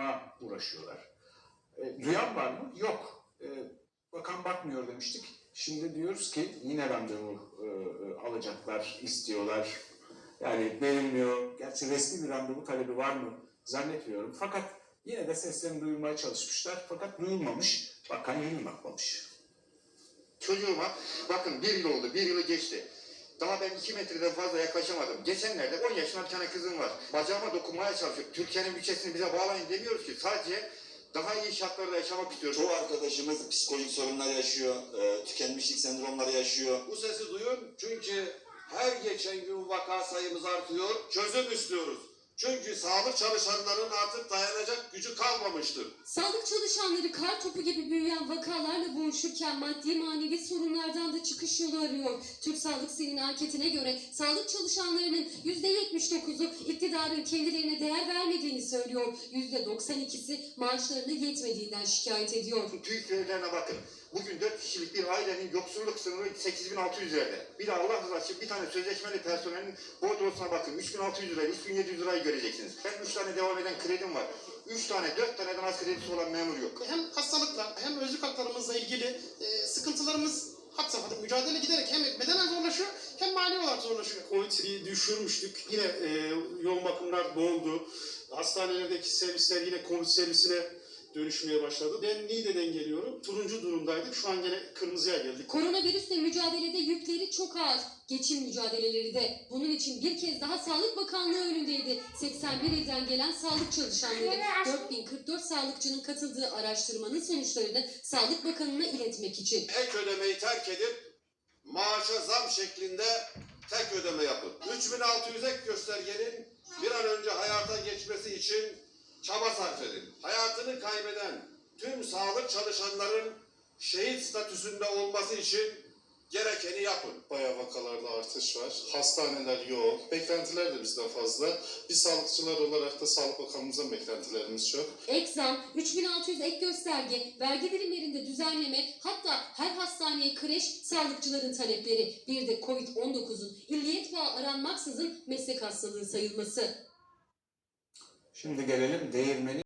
bakıma uğraşıyorlar. E, duyan var mı? Yok. E, bakan bakmıyor demiştik. Şimdi diyoruz ki yine randevu e, alacaklar, istiyorlar. Yani verilmiyor. Gerçi resmi bir randevu talebi var mı zannetmiyorum. Fakat yine de seslerini duyurmaya çalışmışlar. Fakat duyulmamış. Bakan yeni bakmamış. Çocuğuma bakın bir yıl oldu, bir yılı geçti. Daha ben iki metreden fazla yaklaşamadım. Geçenlerde 10 yaşında bir tane kızım var. Bacağıma dokunmaya çalışıyor. Türkiye'nin bütçesini bize bağlayın demiyoruz ki. Sadece daha iyi şartlarda yaşamak istiyoruz. Çoğu arkadaşımız psikolojik sorunlar yaşıyor, e, tükenmişlik sendromları yaşıyor. Bu sesi duyun çünkü her geçen gün vaka sayımız artıyor. Çözüm istiyoruz. Çünkü sağlık çalışanlarının artık dayanacak gücü kalmamıştır. Sağlık çalışanları kar topu gibi büyüyen vakalarla boğuşurken maddi manevi sorunlardan da çıkış yolu arıyor. Türk Sağlık Sen'in anketine göre sağlık çalışanlarının %79'u iktidarın kendilerine değer vermediğini söylüyor. %92'si maaşlarına yetmediğinden şikayet ediyor. TÜİK verilerine bakın. Bugün 4 kişilik bir ailenin yoksulluk sınırı 8600 lirada. Bir de Allah rızası için bir tane sözleşmeli personelin bordrosuna bakın. 3600 lira, 3700 lirayı göreceksiniz. Ben 3 tane devam eden kredim var. 3 tane, 4 taneden az kredisi olan memur yok. hem hastalıkla hem özlük haklarımızla ilgili e, sıkıntılarımız had safhada mücadele giderek hem bedenen zorlaşıyor hem mali olarak zorlaşıyor. Covid'i düşürmüştük. Yine e, yoğun bakımlar doldu. Hastanelerdeki servisler yine Covid servisine dönüşmeye başladı. Ben Niğde'den geliyorum. Turuncu durumdaydık. Şu an gene kırmızıya geldik. Koronavirüsle mücadelede yükleri çok ağır. Geçim mücadeleleri de. Bunun için bir kez daha Sağlık Bakanlığı önündeydi. 81 ilden gelen sağlık çalışanları. 4044 sağlıkçının katıldığı araştırmanın sonuçlarını Sağlık Bakanı'na iletmek için. Ek ödemeyi terk edip maaşa zam şeklinde tek ödeme yapın. 3600 ek göstergenin bir an önce hayata geçmesi için çaba sarf edin. Hayatını kaybeden tüm sağlık çalışanların şehit statüsünde olması için gerekeni yapın. Bayağı vakalarda artış var. Hastaneler yoğun. Beklentiler de bizden fazla. Biz sağlıkçılar olarak da Sağlık Bakanlığımızdan beklentilerimiz çok. Ek zam, 3600 ek gösterge, vergi dilimlerinde düzenleme, hatta her hastaneye kreş, sağlıkçıların talepleri. Bir de Covid-19'un illiyet bağı aranmaksızın meslek hastalığı sayılması. Şimdi gelelim değirmeni